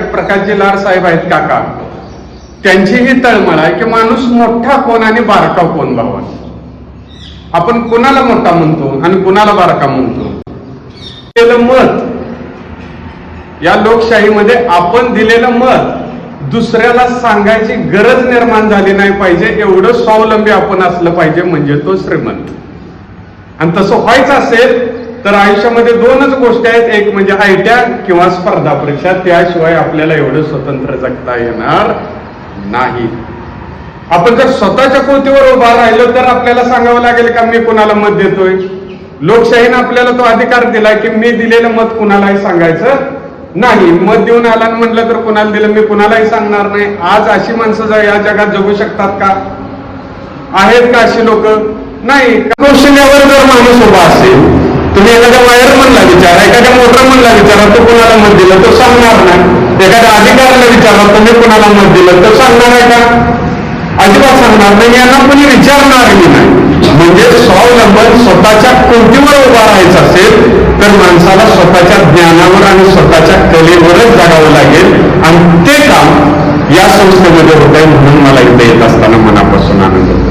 प्रकाशजी लाड साहेब आहेत काका. त्यांची ही तळमळ आहे की माणूस मोठा कोण आणि बारका कोण भावा. आपण कोणाला मोठा म्हणतो आणि कोणाला बारका म्हणतो? दिलेलं मत. या लोकशाहीमध्ये आपण दिलेलं मत दुसऱ्याला सांगायची गरज निर्माण झाली नाही पाहिजे एवढं स्वावलंबी आपण असलं पाहिजे म्हणजे तो श्रीमंत. आणि तसं व्हायचं असेल तर आयुष्यामध्ये दोनच गोष्टी आहेत. एक म्हणजे आयट्या किंवा स्पर्धा परीक्षा. त्याशिवाय आपल्याला एवढं स्वतंत्र जगता येणार नाही. आपण जर स्वतःच्या कृतीवर उभा राहिलो तर आपल्याला सांगावं लागेल का मी कुणाला मत देतोय? लोकशाहीनं आपल्याला तो अधिकार दिलाय की मी दिलेलं मत कुणालाही सांगायचं नाही. मत देऊन आला आणि म्हणलं तर कुणाला दिलं मी कुणालाही सांगणार नाही. आज अशी माणसं या जगात जगू शकतात का? आहेत का अशी लोक? नाही. कौशल्यावर जर माणूस उभा असेल तुम्ही एखाद्या वायर म्हणला विचारा एखाद्या मोटर म्हणला विचारा तो कुणाला मत दिलं तो सांगणार नाही एखाद्या अधिकाऱ्याला विचारा तुम्ही कुणाला मत दिलं तर सांगणार आहे का? अजिबात सांगणार नाही यांना कोणी विचारणारही नाही. म्हणजे स्वावलंबन स्वतःच्या कृतीवर उभा राहायचं असेल तर माणसाला स्वतःच्या ज्ञानावर आणि स्वतःच्या कलेवरच जगावं लागेल. आणि ते काम या संस्थेमध्ये होत आहे म्हणून मला इथे येत असताना मनापासून आनंद होतो.